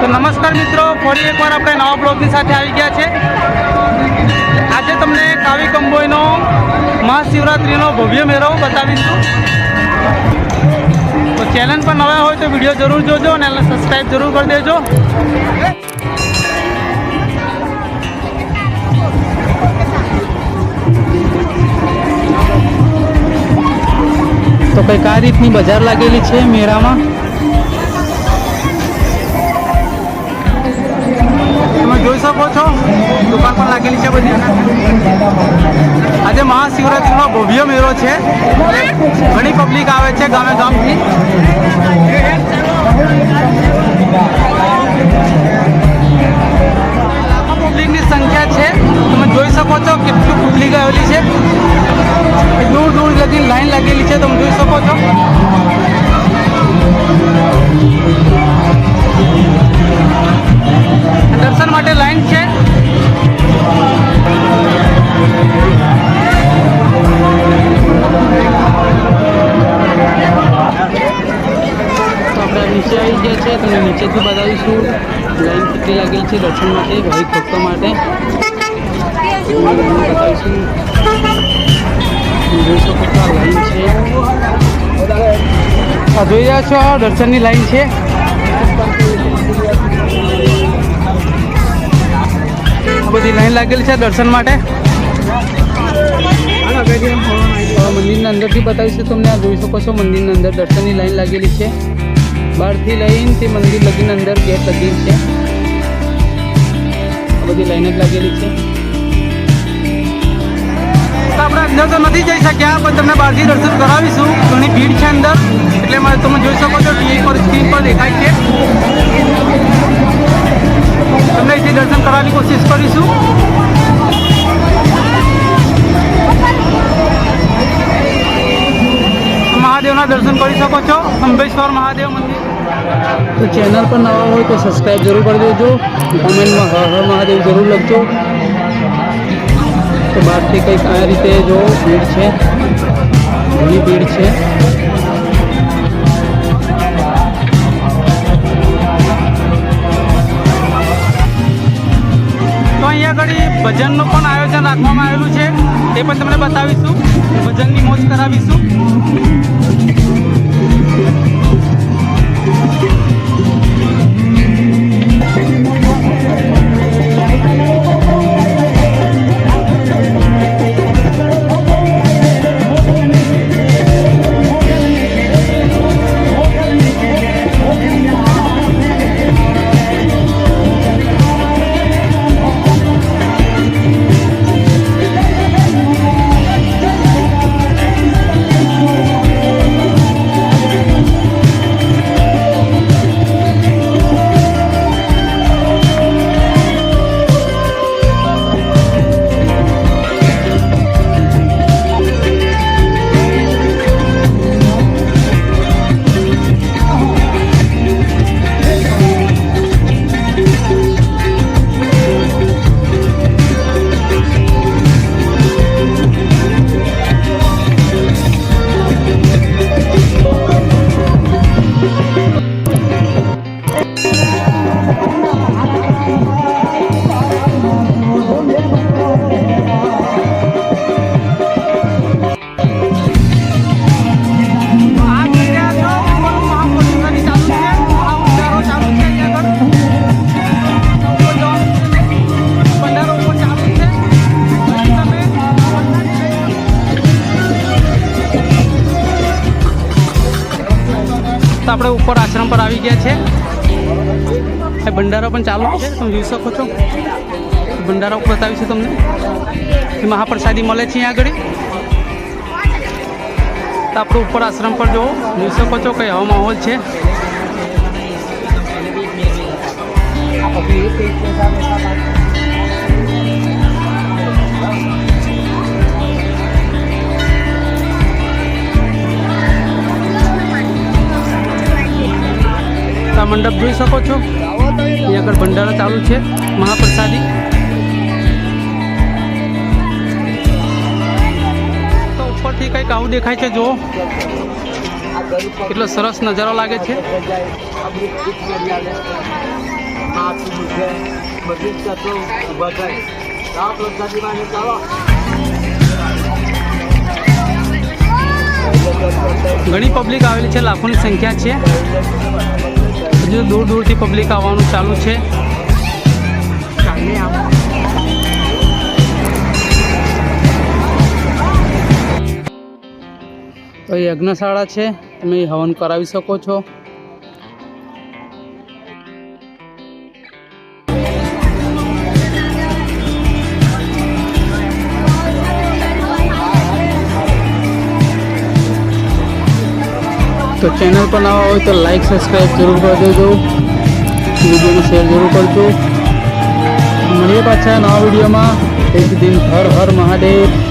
તો નમસ્કાર મિત્રો, ફરી એકવાર આપણે નવા બ્લોગની સાથે આવી ગયા છે. આજે તમને કાવી કંબોઈનો મહાશિવરાત્રિનો ભવ્ય મેળો બતાવીશું. તો ચેનલ પર નવા હોય તો વીડિયો જરૂર જોજો અને સબસ્ક્રાઈબ જરૂર કરી દેજો. તો કંઈક આ રીતની બજાર લાગેલી છે મેળામાં. શકો છો. દુકાન પણ લાગેલી છે બધી. આજે મહાશિવરાત્રિનો ભવ્ય મેળો છે. ઘણી પબ્લિક આવે છે ગામે ગામથી. પબ્લિકની સંખ્યા છે. તમે જોઈ શકો છો કેટલી પબ્લિક આવેલી છે. દૂર દૂર લગી લાઈન લાગેલી છે. તમે જોઈ શકો છો. દર્શન માટે લાઈન છે. નીચે આવી ગયા છે તમને નીચેથી બતાવીશું. લાઈન કેટલી લાગેલી છે દર્શન માટે ભાવિક ભક્તો માટે. બતાવીશું જોઈ શકો છો લાઈન છે જોઈ રહ્યા છો દર્શનની લાઈન છે. આ બધી લાઈન લાગેલી છે દર્શન માટે. મંદિરના અંદરથી બતાવીશું તમને આ જોઈ શકો છો મંદિરની અંદર દર્શનની લાઈન લાગેલી છે. બહારથી લઈને તે મંદિર લગીને અંદર ગેટ લગેલી છે. આ બધી લાઈન જ લાગેલી છે. આપણે અંદર તો નથી જઈ શક્યા પણ તમને બહારથી દર્શન કરાવીશું. ઘણી ભીડ છે અંદર. એટલે તમે જોઈ શકો છો ટીવી પર સ્ક્રીન પર દેખાય છે. શકો છો. અંબેશ્વર મહાદેવ મંદિર. તો ચેનલ પર નવા હોય તો સબસ્ક્રાઈબ જરૂર કરી દેજો. કોમેન્ટમાં હર હર મહાદેવ જરૂર લખજો. તો બહારથી કંઈક આ રીતે જો ભીડ છે. ઘણી ભીડ છે. તો અહીંયા આગળ ભજનનું પણ આયોજન રાખવામાં આવેલું છે. એ પણ તમને બતાવીશું. ભજનની મોજ કરાવીશું. તો આપણે ઉપર આશ્રમ પર આવી ગયા છે. ભંડારો પણ ચાલુ છે, તમે જોઈ શકો છો. ભંડારો બતાવીશું તમને. મહાપ્રસાદી મળે છે અહીંયા આગળ. તો આપણે ઉપર આશ્રમ પર જુઓ. જોઈ શકો છો કે હવા માહોલ છે. આ મંડપ જોઈ શકો છો. અહીં આગળ ભંડારા ચાલુ છે, મહાપ્રસાદી. તો ઉપરથી કંઈક આવું દેખાય છે, જુઓ. કેટલો સરસ નજારો લાગે છે. ઘણી પબ્લિક આવેલી છે, લાખોની સંખ્યા છે. હજુ દૂર દૂરથી પબ્લિક આવવાનું ચાલુ છે. તો યજ્ઞશાળા છે, તમે હવન કરાવી શકો છો. તો ચેનલ પર નવા હોય તો લાઈક સબસ્ક્રાઈબ જરૂર કરી દેજો. વિડીયોને શેર જરૂર કરજો. મળીએ પાછા નવા વિડીયોમાં. એક દિન હર હર મહાદેવ.